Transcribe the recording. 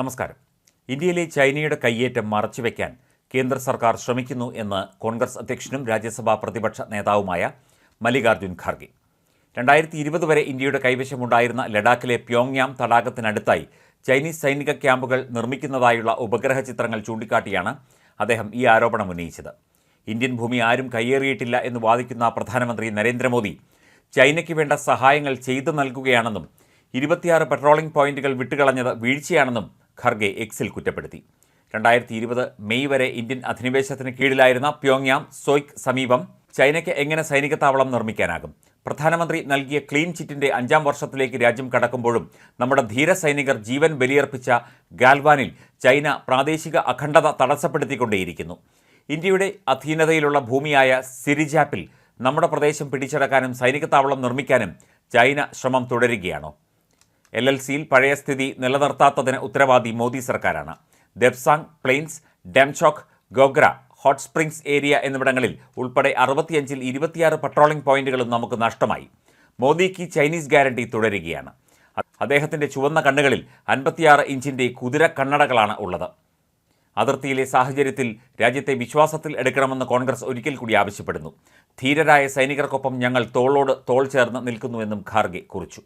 നമസ്കാരം. ഇന്ത്യയിലെ ചൈനയുടെ കയ്യേറ്റം മറച്ചുവെക്കാൻ കേന്ദ്ര സർക്കാർ ശ്രമിക്കുന്നു എന്ന് കോൺഗ്രസ് അധ്യക്ഷനും രാജ്യസഭാ പ്രതിപക്ഷ നേതാവുമായ മല്ലികാർജുൻ ഖാർഗെ. രണ്ടായിരത്തി ഇരുപത് വരെ ഇന്ത്യയുടെ കൈവശമുണ്ടായിരുന്ന ലഡാക്കിലെ പ്യോങ്യാം തടാകത്തിനടുത്തായി ചൈനീസ് സൈനിക ക്യാമ്പുകൾ നിർമ്മിക്കുന്നതായുള്ള ഉപഗ്രഹ ചിത്രങ്ങൾ ചൂണ്ടിക്കാട്ടിയാണ് അദ്ദേഹം ഈ ആരോപണം ഉന്നയിച്ചത്. ഇന്ത്യൻ ഭൂമി ആരും കയ്യേറിയിട്ടില്ല എന്ന് വാദിക്കുന്ന പ്രധാനമന്ത്രി നരേന്ദ്രമോദി ചൈനയ്ക്ക് വേണ്ട സഹായങ്ങൾ ചെയ്തു നൽകുകയാണെന്നും ഇരുപത്തിയാറ് പെട്രോളിംഗ് പോയിന്റുകൾ വിട്ടുകളഞ്ഞത് വീഴ്ചയാണെന്നും ഖർഗെ എക്സിൽ കുറ്റപ്പെടുത്തി. രണ്ടായിരത്തി ഇരുപത് മെയ് വരെ ഇന്ത്യൻ അധിനിവേശത്തിന് കീഴിലായിരുന്ന പ്യോങ്യാം സോയ്ക്ക് സമീപം ചൈനയ്ക്ക് എങ്ങനെ സൈനിക താവളം നിർമ്മിക്കാനാകും? പ്രധാനമന്ത്രി നൽകിയ ക്ലീൻ ചിറ്റിന്റെ അഞ്ചാം വർഷത്തിലേക്ക് രാജ്യം കടക്കുമ്പോഴും നമ്മുടെ ധീര സൈനികർ ജീവൻ ബലിയർപ്പിച്ച ഗാൽവാനിൽ ചൈന പ്രാദേശിക അഖണ്ഡത തടസ്സപ്പെടുത്തിക്കൊണ്ടേയിരിക്കുന്നു. ഇന്ത്യയുടെ അധീനതയിലുള്ള ഭൂമിയായ സിരിജാപ്പിൽ നമ്മുടെ പ്രദേശം പിടിച്ചടക്കാനും സൈനിക താവളം നിർമ്മിക്കാനും ചൈന ശ്രമം തുടരുകയാണോ? എൽ എൽ സിയിൽ പഴയ സ്ഥിതി നിലനിർത്താത്തതിന് ഉത്തരവാദി മോദി സർക്കാരാണ്. Depsang plains Demchok Gogra Hot Springs area എന്നിവിടങ്ങളിൽ ഉൾപ്പെടെ അറുപത്തിയഞ്ചിൽ ഇരുപത്തിയാറ് പട്രോളിംഗ് പോയിന്റുകളും നമുക്ക് നഷ്ടമായി. മോദിക്ക് ചൈനീസ് ഗ്യാരണ്ടി തുടരുകയാണ്. അദ്ദേഹത്തിന്റെ ചുവന്ന കണ്ണുകളിൽ അൻപത്തിയാറ് ഇഞ്ചിന്റെ കുതിര കണ്ണടകളാണ് ഉള്ളത്. അതിർത്തിയിലെ സാഹചര്യത്തിൽ രാജ്യത്തെ വിശ്വാസത്തിൽ എടുക്കണമെന്ന് കോൺഗ്രസ് ഒരിക്കൽ കൂടി ആവശ്യപ്പെടുന്നു. ധീരരായ സൈനികർക്കൊപ്പം ഞങ്ങൾ തോളോട് തോൾ ചേർന്ന് നിൽക്കുന്നുവെന്നും ഖാർഗെ കുറിച്ചു.